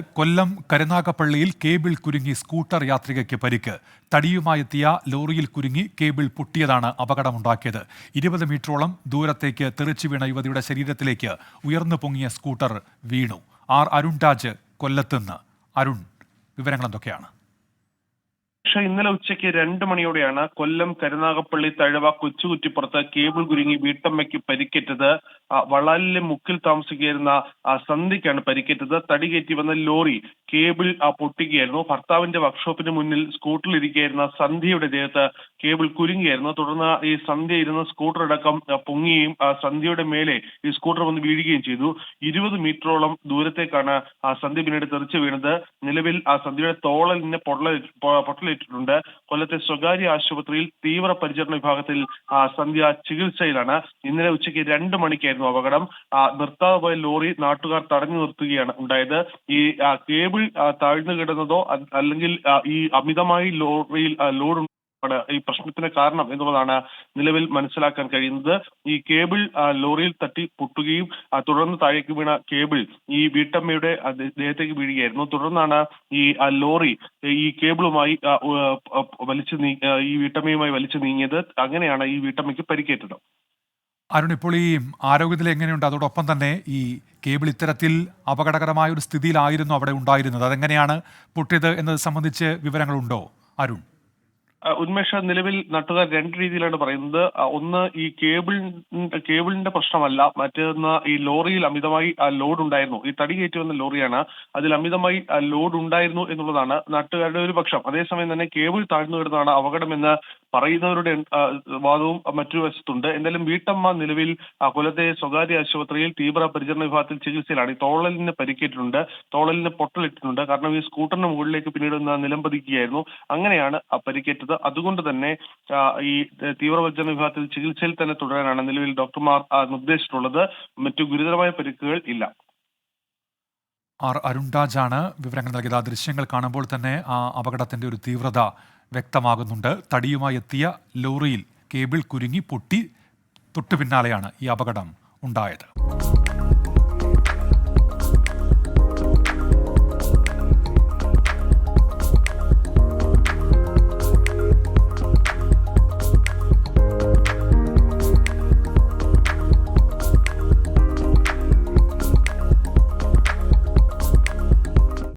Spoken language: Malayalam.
കൊല്ലം കരുനാഗപ്പള്ളിയിൽ കേബിൾ കുരുങ്ങി സ്കൂട്ടർ യാത്രികയ്ക്ക് പരിക്ക്. തടിയുമായെത്തിയ ലോറിയിൽ കുരുങ്ങി കേബിൾ പൊട്ടിയതാണ് അപകടമുണ്ടാക്കിയത്. ഇരുപത് മീറ്ററോളം ദൂരത്തേക്ക് തെറിച്ചു വീണ യുവതിയുടെ ശരീരത്തിലേക്ക് ഉയർന്നു പൊങ്ങിയ സ്കൂട്ടർ വീണു. ആർ അരുൺ രാജ് കൊല്ലത്തുനിന്ന് അരുൺ വിവരങ്ങൾ എന്തൊക്കെയാണ്? പക്ഷെ ഇന്നലെ ഉച്ചയ്ക്ക് രണ്ട് മണിയോടെയാണ് കൊല്ലം കരുനാഗപ്പള്ളി തഴവ കൊച്ചുകുറ്റിപ്പുറത്ത് കേബിൾ കുരുങ്ങി വീട്ടമ്മയ്ക്ക് പരിക്കേറ്റത്. വളാലിലെ മുക്കിൽ താമസിക്കുന്ന സന്ധ്യയ്ക്കാണ് പരിക്കേറ്റത്. തടി കയറ്റി വന്ന ലോറി കേബിൾ പൊട്ടുകയായിരുന്നു ഭർത്താവിന്റെ വർക്ക്ഷോപ്പിന് മുന്നിൽ സ്കൂട്ടറിൽ ഇരിക്കുകയായിരുന്ന സന്ധ്യയുടെ ദേഹത്ത് കേബിൾ കുരുങ്ങിയായിരുന്നു തുടർന്ന് ഈ സന്ധ്യ ഇരുന്ന സ്കൂട്ടർ അടക്കം പൊങ്ങുകയും സന്ധ്യയുടെ മേലെ ഈ സ്കൂട്ടർ വന്ന് വീഴുകയും ചെയ്തു. ഇരുപത് മീറ്ററോളം ദൂരത്തേക്കാണ് ആ സന്ധ്യ പിന്നീട് തെറിച്ചു വീണത്. നിലവിൽ ആ സന്ധ്യയുടെ തോളലിന് പൊട്ടല പൊട്ടലേറ്റിട്ടുണ്ട് കൊല്ലത്തെ സ്വകാര്യ ആശുപത്രിയിൽ തീവ്ര പരിചരണ വിഭാഗത്തിൽ ആ, സന്ധ്യ ചികിത്സയിലാണ്. ഇന്നലെ ഉച്ചയ്ക്ക് രണ്ട് മണിക്കായിരുന്നു അപകടം. നിർത്താതെ പോയ ലോറി നാട്ടുകാർ തടഞ്ഞു നിർത്തുകയാണ് ഉണ്ടായത്. ഈ കേബിൾ താഴ്ന്നു കിടന്നതോ അല്ലെങ്കിൽ ഈ അമിതമായി ലോറിയിൽ ലോഡ് ഈ പ്രശ്നത്തിന് കാരണം എന്നുള്ളതാണ് നിലവിൽ മനസ്സിലാക്കാൻ കഴിയുന്നത്. ഈ കേബിൾ ലോറിയിൽ തട്ടി പൊട്ടുകയും തുടർന്ന് താഴേക്ക് വീണ കേബിൾ ഈ വീട്ടമ്മയുടെ ദേഹത്തേക്ക് വീഴുകയായിരുന്നു. തുടർന്നാണ് ഈ ലോറി ഈ കേബിളുമായി വലിച്ചു നീ ഈ വീട്ടമ്മയുമായി വലിച്ചു നീങ്ങിയത്. അങ്ങനെയാണ് ഈ വീട്ടമ്മയ്ക്ക് പരിക്കേറ്റത്. അരുൺ ഇപ്പോൾ ഈ ആരോഗ്യത്തിൽ എങ്ങനെയുണ്ട്? അതോടൊപ്പം തന്നെ ഈ കേബിൾ ഇത്തരത്തിൽ അപകടകരമായ ഒരു സ്ഥിതിയിലായിരുന്നു അവിടെ ഉണ്ടായിരുന്നത്. അതെങ്ങനെയാണ് പൊട്ടിയത് എന്നത് സംബന്ധിച്ച് വിവരങ്ങളുണ്ടോ? അരുൺ. ഉന്മേഷ നിലവിൽ നാട്ടുകാർ രണ്ട് രീതിയിലാണ് പറയുന്നത്. ഒന്ന് ഈ കേബിൾ കേബിളിന്റെ പ്രശ്നമല്ല. മറ്റൊന്ന് ഈ ലോറിയിൽ അമിതമായി ലോഡ് ഉണ്ടായിരുന്നു ഈ തടി കയറ്റി വന്ന ലോറിയാണ്. അതിൽ അമിതമായി ലോഡ് ഉണ്ടായിരുന്നു എന്നുള്ളതാണ് നാട്ടുകാരുടെ ഒരു പക്ഷം. അതേസമയം തന്നെ കേബിൾ താഴ്ന്നു വരുന്നതാണ് അപകടമെന്ന് പറയുന്നവരുടെ വാദവും മറ്റു വശത്തുണ്ട്. എന്തായാലും വീട്ടമ്മ നിലവിൽ കൊലത്തെ സ്വകാര്യ ആശുപത്രിയിൽ തീവ്ര പരിചരണ വിഭാഗത്തിൽ ചികിത്സയിലാണ്. ഈ തോളലിന് പരിക്കേറ്റിട്ടുണ്ട്. തോളലിന് പൊട്ടലിട്ടിട്ടുണ്ട്. കാരണം ഈ സ്കൂട്ടറിന് മുകളിലേക്ക് പിന്നീട് നിലംപതിക്കുകയായിരുന്നു. അങ്ങനെയാണ് പരിക്കേറ്റത്. അതുകൊണ്ട് തന്നെ ഈ തീവ്രപരിചരണ വിഭാഗത്തിൽ ചികിത്സയിൽ തന്നെ തുടരാനാണ് നിലവിൽ ഡോക്ടർമാർ നിർദ്ദേശിച്ചിട്ടുള്ളത്. മറ്റു ഗുരുതരമായ പരിക്കുകൾ ഇല്ല. ആർ അരുൺരാജാണ് വിവരങ്ങൾ നൽകിയത്. ആ ദൃശ്യങ്ങൾ കാണുമ്പോൾ തന്നെ ആ അപകടത്തിന്റെ ഒരു തീവ്രത വ്യക്തമാകുന്നുണ്ട്. തടിയുമായി എത്തിയ ലോറിയിൽ കേബിൾ കുരുങ്ങി പൊട്ടി തൊട്ടു പിന്നാലെയാണ് ഈ അപകടം ഉണ്ടായത്.